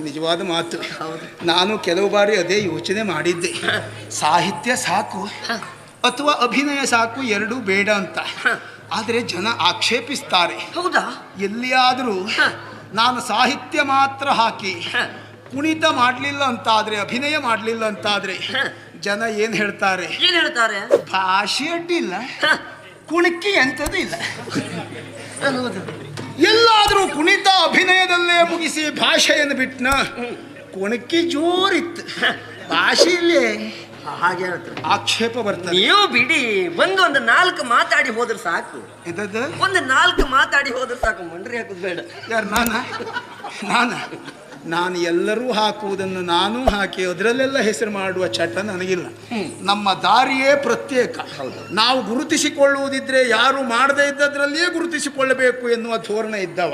ನಿಜವಾದ ಮಾತು. ನಾನು ಕೆಲವು ಬಾರಿ ಅದೇ ಯೋಚನೆ ಮಾಡಿದ್ದೆ. ಸಾಹಿತ್ಯ ಸಾಕು ಅಥವಾ ಅಭಿನಯ ಸಾಕು ಎರಡೂ ಬೇಡ ಅಂತ. ಆದರೆ ಜನ ಆಕ್ಷೇಪಿಸ್ತಾರೆ. ಹೌದಾ? ಎಲ್ಲಿಯಾದರೂ ನಾನು ಸಾಹಿತ್ಯ ಮಾತ್ರ ಹಾಕಿ. ಕುಣಿತ ಮಾಡಲಿಲ್ಲ ಅಂತಾದರೆ ಅಭಿನಯ ಮಾಡಲಿಲ್ಲ ಅಂತಾದರೆ. ಜನ ಏನು ಹೇಳ್ತಾರೆ? ಏನು ಹೇಳ್ತಾರೆ? ಭಾಷೆ ಅಡ್ಡಿಲ್ಲ. ಕುಣಿಕೆ ಎಂಥದ್ದು ಇಲ್ಲ. ಎಲ್ಲಾದರೂ ಕುಣಿತ ಮುಗಿಸಿ ಬಿಟ್ನಾ ಕುಣಕಿ ಜೋರಿತ್ತು. ಭಾಷೆಯಲ್ಲಿ ಹಾಗೆ ಹೇಳ್ತಾರೆ ಆಕ್ಷೇಪ ಬರ್ತದೆ. ನೀವು ಬಿಡಿ ಒಂದು ಒಂದು ನಾಲ್ಕು ಮಾತಾಡಿ ಹೋದ್ರೆ ಸಾಕು. ಒಂದು ನಾಲ್ಕು ಮಾತಾಡಿ ಹೋದ್ರೆ ಸಾಕು ಮಂಡ್ರಿ ಹಾಕೋದು ಬೇಡ. ಯಾರು ನಾನ? ನಾನ? ನಾನು ಎಲ್ಲರೂ ಹಾಕುವುದನ್ನು ನಾನು ಹಾಕಿ ಅದರಲ್ಲೆಲ್ಲ ಹೆಸರು ಮಾಡುವ ಚಟ ನನಗಿಲ್ಲ. ನಮ್ಮ ದಾರಿಯೇ ಪ್ರತ್ಯೇಕ. ನಾವು ಗುರುತಿಸಿಕೊಳ್ಳುವುದಿದ್ರೆ ಯಾರು ಮಾಡದೇ ಇದ್ದದ್ರಲ್ಲಿಯೇ ಗುರುತಿಸಿಕೊಳ್ಳಬೇಕು ಎನ್ನುವ ಧೋರಣೆ ಇದ್ದವ.